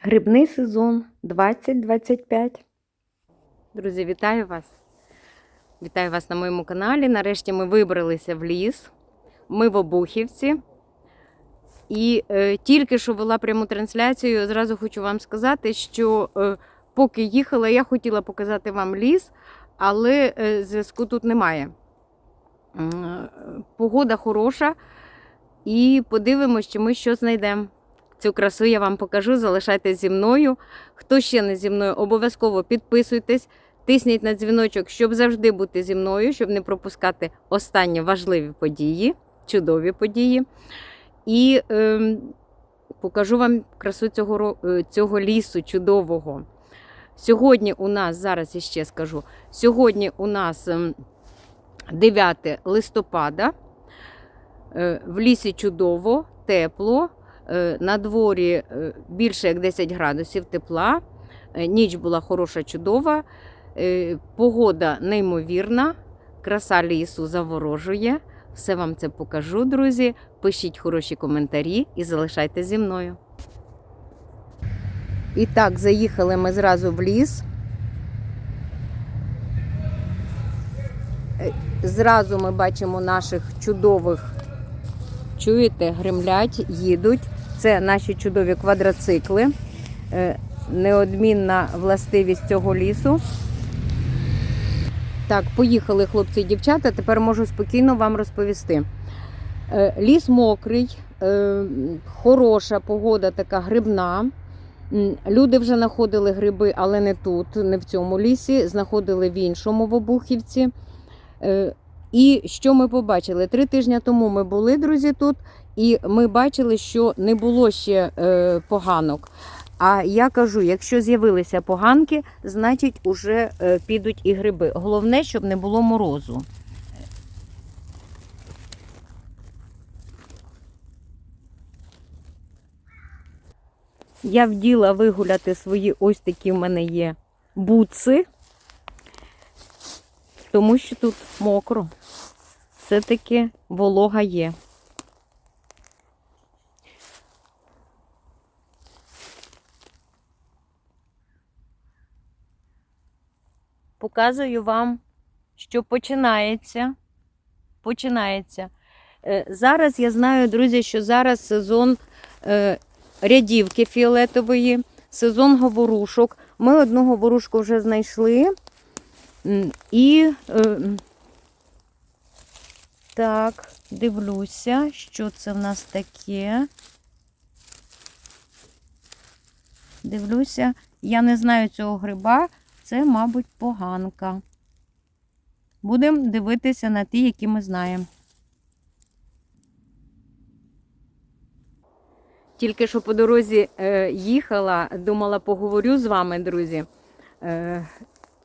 Грибний сезон 2025. Друзі, вітаю вас! Вітаю вас на моєму каналі. Нарешті ми вибралися в ліс. Ми в Обухівці. І е, тільки що вела пряму трансляцію, зразу хочу вам сказати, що е, поки їхала, я хотіла показати вам ліс, але е, зв'язку тут немає. Е, Погода хороша, і подивимося, чи ми що знайдемо. Цю красу я вам покажу. Залишайтесь зі мною. Хто ще не зі мною, обов'язково підписуйтесь, тисніть на дзвіночок, щоб завжди бути зі мною, щоб не пропускати останні важливі події, чудові події. І е, покажу вам красу цього, е, цього лісу чудового. Сьогодні у нас, зараз іще скажу, сьогодні у нас ем, 9 листопада. Е, В лісі чудово, тепло. Е, На дворі е, більше як 10 градусів тепла. Е, Ніч була хороша, чудова. Погода неймовірна, краса лісу заворожує. Все вам це покажу, друзі. Пишіть хороші коментарі і залишайтеся зі мною. І так, заїхали ми зразу в ліс. Зразу ми бачимо наших чудових, чуєте, гремлять, їдуть. Це наші чудові квадроцикли. Е, Неодмінна властивість цього лісу. Так, поїхали хлопці і дівчата. Тепер можу спокійно вам розповісти. Е, Ліс мокрий, е, хороша погода, така грибна. Люди вже знаходили гриби, але не тут, не в цьому лісі. Знаходили в іншому в Обухівці. І що ми побачили? Три тижні тому ми були, друзі, тут, і ми бачили, що не було ще е, поганок. А я кажу, якщо з'явилися поганки, значить уже е, підуть і гриби. Головне, щоб не було морозу. Я вділа вигуляти свої ось такі в мене є буци, тому що тут мокро. Все-таки волога є. Показую вам, що починається. Починається. Е, Зараз я знаю, друзі, що зараз сезон е, рядівки фіолетової, сезон говорушок. Ми одну говорушку вже знайшли. І е, так, дивлюся, що це в нас таке. Дивлюся, я не знаю цього гриба, це, мабуть, поганка. Будемо дивитися на ті, які ми знаємо. Тільки що по дорозі е, їхала, думала, поговорю з вами, друзі. Е,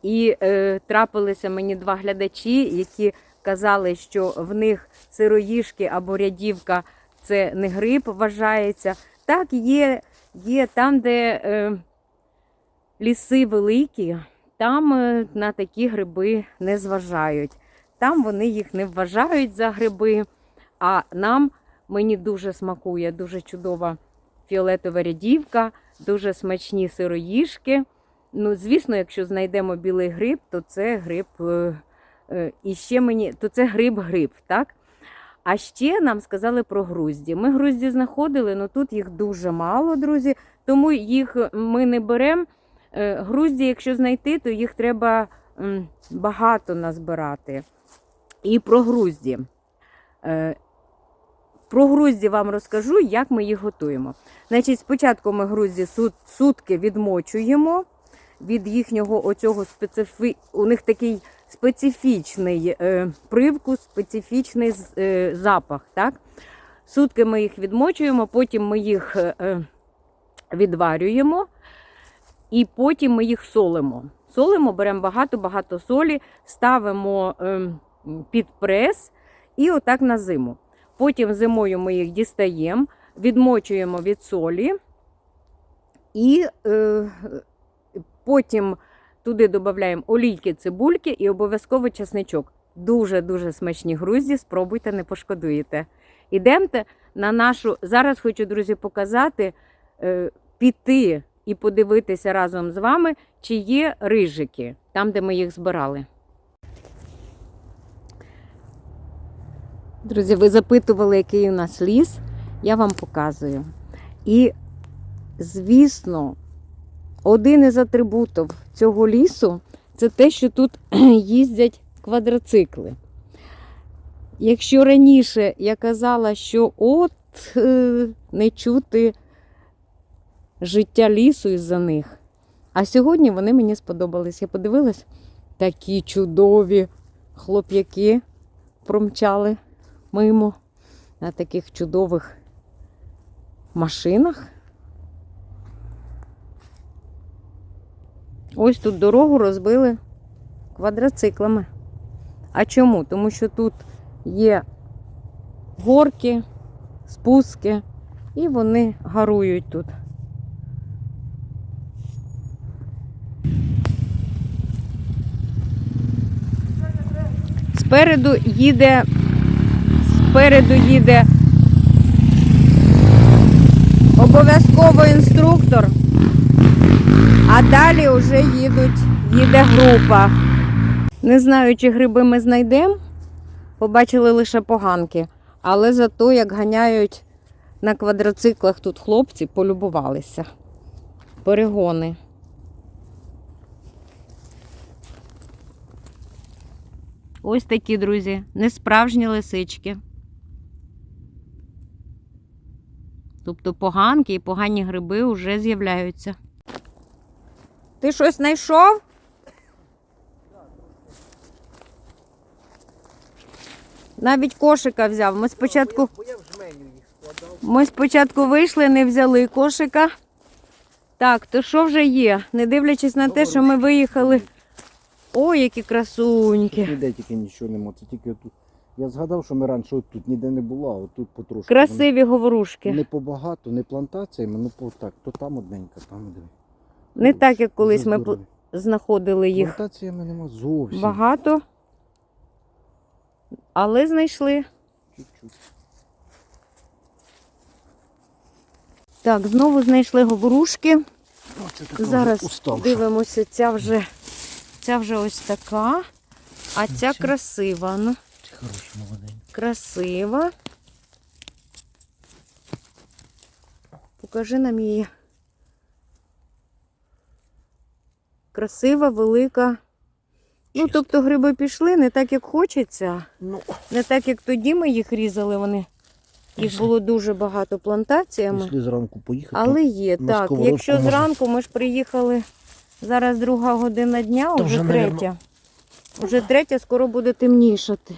і е, трапилися мені два глядачі, які казали, що в них сироїшки або рядівка це не гриб вважається. Так, є, є там, де ліси великі, там е, на такі гриби не зважають. Там вони їх не вважають за гриби, а нам мені дуже смакує, дуже чудова фіолетова рядівка, дуже смачні сироїшки. Ну, звісно, якщо знайдемо білий гриб, то це гриб е, е, і ще мені, то це гриб-гриб, так? А ще нам сказали про грузді. Ми грузді знаходили, але тут їх дуже мало, друзі, тому їх ми не беремо. Е, Грузді, якщо знайти, то їх треба багато назбирати. І про грузді. Е, Про грузді вам розкажу, як ми їх готуємо. Значить, спочатку ми грузді сутки відмочуємо від їхнього оцього специфі... у них такий специфічний е, привкус, специфічний запах. Так? Сутки ми їх відмочуємо, потім ми їх відварюємо і потім ми їх солимо. Солимо, беремо багато-багато солі, ставимо е, під прес і отак на зиму. Потім зимою ми їх дістаємо, відмочуємо від солі і е, потім туди додаємо олійки, цибульки і обов'язково чесничок. Дуже-дуже смачні грузді, спробуйте, не пошкодуєте. Ідемте на нашу. Зараз хочу, друзі, показати, е, піти і подивитися разом з вами, чи є рижики там, де ми їх збирали. Друзі, ви запитували, який у нас ліс. Я вам показую. І, звісно, один із атрибутів цього лісу це те, що тут їздять квадроцикли. Якщо раніше я казала, що от е, не чути життя лісу із-за них, а сьогодні вони мені сподобались. Я подивилась, такі чудові хлоп'яки промчали мимо на таких чудових машинах. Ось тут дорогу розбили квадроциклами. А чому? Тому що тут є горки, спуски, і вони гарують тут. Спереду їде, спереду їде обов'язково інструктор, а далі вже їдуть, їде група. Не знаю, чи гриби ми знайдемо. Побачили лише поганки. Але зато, як ганяють на квадроциклах тут хлопці, полюбувалися. Перегони. Ось такі, друзі, несправжні лисички. Тобто поганки і погані гриби вже з'являються. Ти щось знайшов? Навіть кошика взяв. Ми спочатку, ми спочатку вийшли, не взяли кошика. Так, то що вже є? Не дивлячись на те, що ми виїхали. Ой, які красуньки. Ніде тільки нічого нема, це тільки тут. Я згадав, що ми раніше тут ніде не було, а тут потрошки. Красиві Вони говорушки. Не побагато, не плантаціями, ну по так, то там одненька, там диви. Не так, як колись ми Здорові. знаходили їх Плантаціями нема зовсім. багато, але знайшли. Чуть-чуть. Так, знову знайшли говорушки. О, це така Зараз вже уставша. дивимося, ця вже, ця вже ось така, а ця Нічого. красива. Ну, Це хороша, молоденька. красива. Покажи нам її. Красива, велика. Ну, тобто гриби пішли не так, як хочеться. Ну, Не так, як тоді ми їх різали, вони. Їх було дуже багато плантаціями. пішли зранку поїхати. Але є, на так. Якщо зранку ми ж приїхали, зараз друга година дня, То вже вже, навірно, третя. Вже третя, скоро буде темнішати.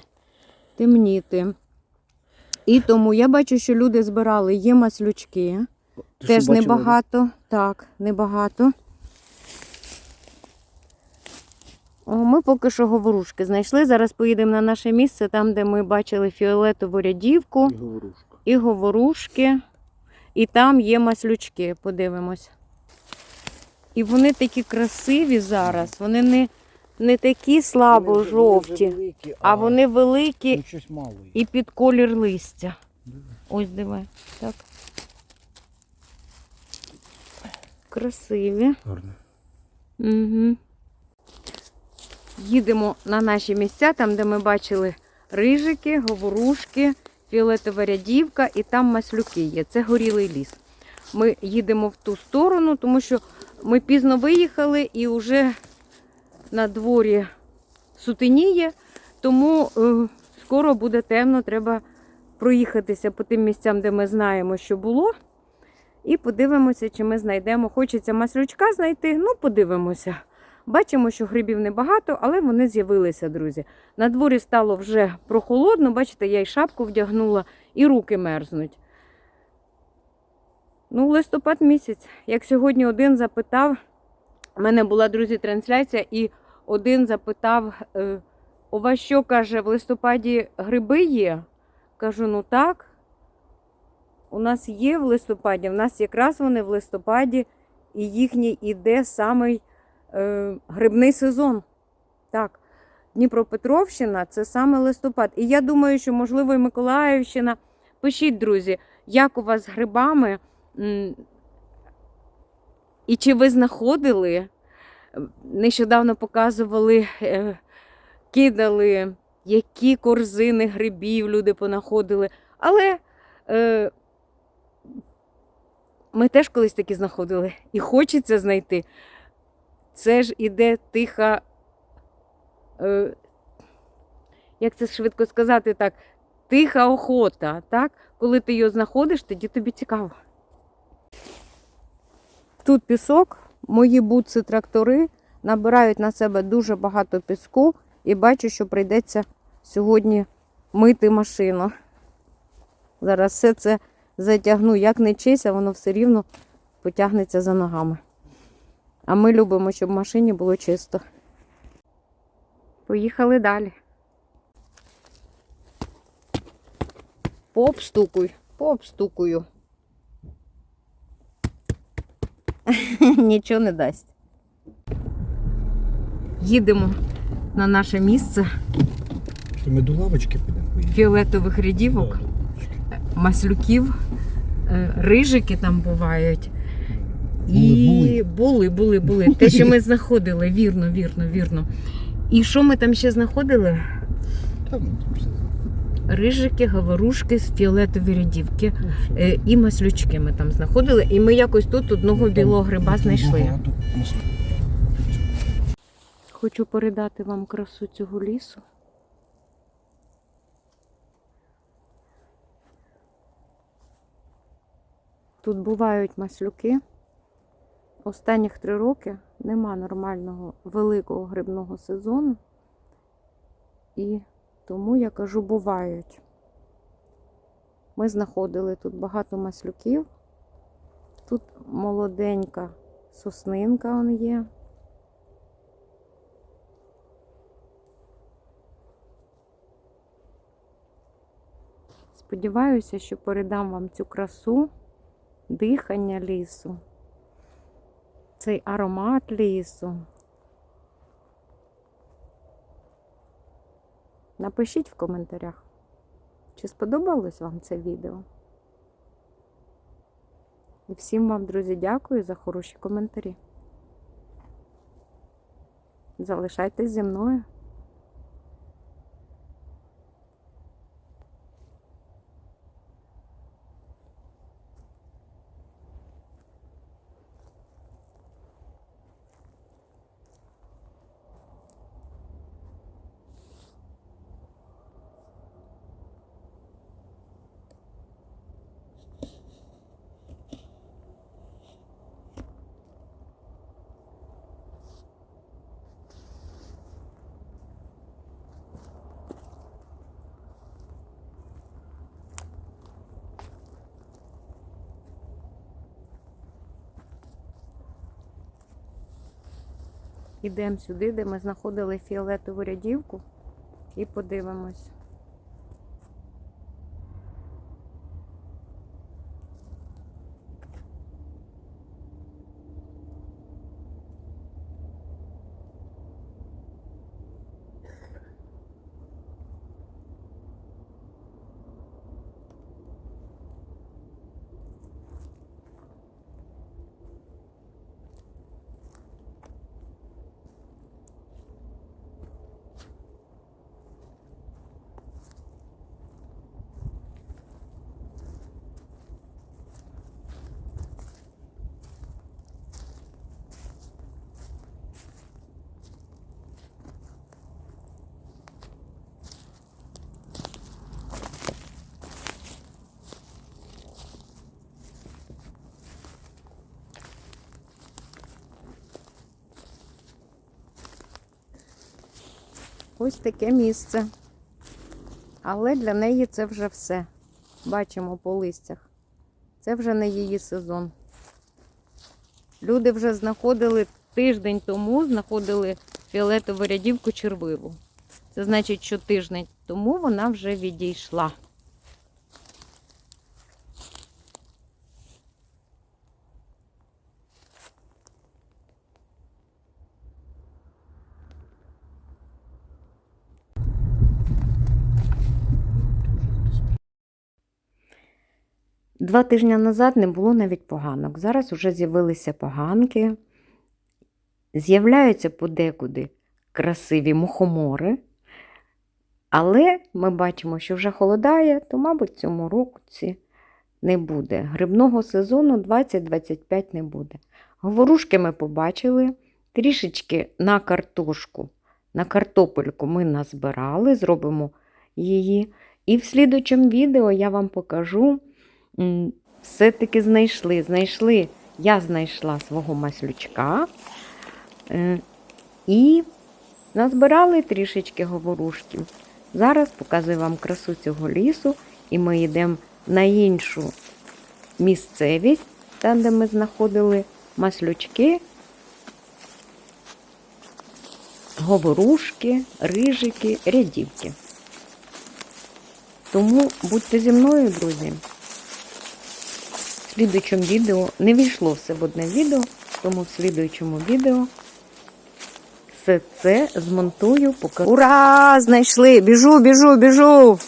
Темніти. І тому я бачу, що люди збирали, є маслючки. Ти Теж небагато. Так, небагато. О, ми поки що говорушки знайшли. Зараз поїдемо на наше місце, там, де ми бачили фіолетову рядівку І і говорушки, і там є маслючки, подивимось. І вони такі красиві зараз, вони не, не такі слабо жовті, а вони великі і під колір листя. Ось диви. Так. Красиві. Угу. Їдемо на наші місця, там, де ми бачили рижики, говорушки, фіолетова рядівка і там маслюки є. Це горілий ліс. Ми їдемо в ту сторону, тому що ми пізно виїхали і вже на дворі сутеніє, тому е, скоро буде темно, треба проїхатися по тим місцям, де ми знаємо, що було. І подивимося, чи ми знайдемо. Хочеться маслючка знайти. Ну, подивимося. Бачимо, що грибів небагато, але вони з'явилися, друзі. На дворі стало вже прохолодно. Бачите, я й шапку вдягнула, і руки мерзнуть. Ну, листопад місяць. Як сьогодні один запитав, у мене була, друзі, трансляція, і один запитав: е, у вас що каже, в листопаді гриби є? Кажу, ну так. У нас є в листопаді, в нас якраз вони в листопаді, і їхній іде самий е, грибний сезон. Так, Дніпропетровщина це саме листопад. І я думаю, що, можливо, і Миколаївщина. Пишіть, друзі, як у вас з грибами. І чи ви знаходили? е, Нещодавно показували, е, кидали, які корзини грибів люди понаходили. Але е, ми теж колись такі знаходили. І хочеться знайти. Це ж іде тиха. Е, як це швидко сказати так? Тиха охота, так? Коли ти його знаходиш, тоді тобі цікаво. Тут пісок, мої бутси трактори набирають на себе дуже багато піску і бачу, що прийдеться сьогодні мити машину. Зараз все це затягну, як не чися, воно все рівно потягнеться за ногами. А ми любимо, щоб в машині було чисто. Поїхали далі. Пообстукуй, пообстукую. Нічого не дасть. Їдемо на наше місце Що ми до лавочки підемо фіолетових рядівок, маслюків, е, рижики там бувають. І були, були, були. Те, що ми знаходили, вірно, вірно, вірно. І що ми там ще знаходили? Там все. Рижики, говорушки, фіолетові рядівки Ну, е, і маслючки ми там знаходили. І ми якось тут одного Ну, білого гриба знайшли. Хочу передати вам красу цього лісу. Тут бувають маслюки. Останніх три роки нема нормального великого грибного сезону. І тому я кажу, бувають. Ми знаходили тут багато маслюків. Тут молоденька соснинка он є. Сподіваюся, що передам вам цю красу, дихання лісу, цей аромат лісу. Напишіть в коментарях, чи сподобалось вам це відео. І всім вам, друзі, дякую за хороші коментарі. Залишайтесь зі мною. Ідемо сюди, де ми знаходили фіолетову рядівку, і подивимось. Ось таке місце. Але для неї це вже все. Бачимо по листях. Це вже не її сезон. Люди вже знаходили тиждень тому, знаходили фіолетову рядівку червиву. Це значить, що тиждень тому вона вже відійшла. Два тижні назад не було навіть поганок. Зараз вже з'явилися поганки. З'являються подекуди красиві мухомори. Але ми бачимо, що вже холодає, то, мабуть, цьому році не буде. Грибного сезону 20-25 не буде. Говорушки ми побачили, трішечки на картошку, на картопельку ми назбирали, зробимо її. І в слідучому відео я вам покажу, все-таки знайшли. Знайшли, я знайшла свого маслючка е, і назбирали трішечки говорушків. Зараз показую вам красу цього лісу, і ми йдемо на іншу місцевість, там, де ми знаходили маслючки, говорушки, рижики, рядівки. Тому будьте зі мною, друзі. В слідуючому відео не війшло все в одне відео, тому в слідуючому відео все це змонтую, покажу. Ура! Знайшли! Біжу, біжу, біжу!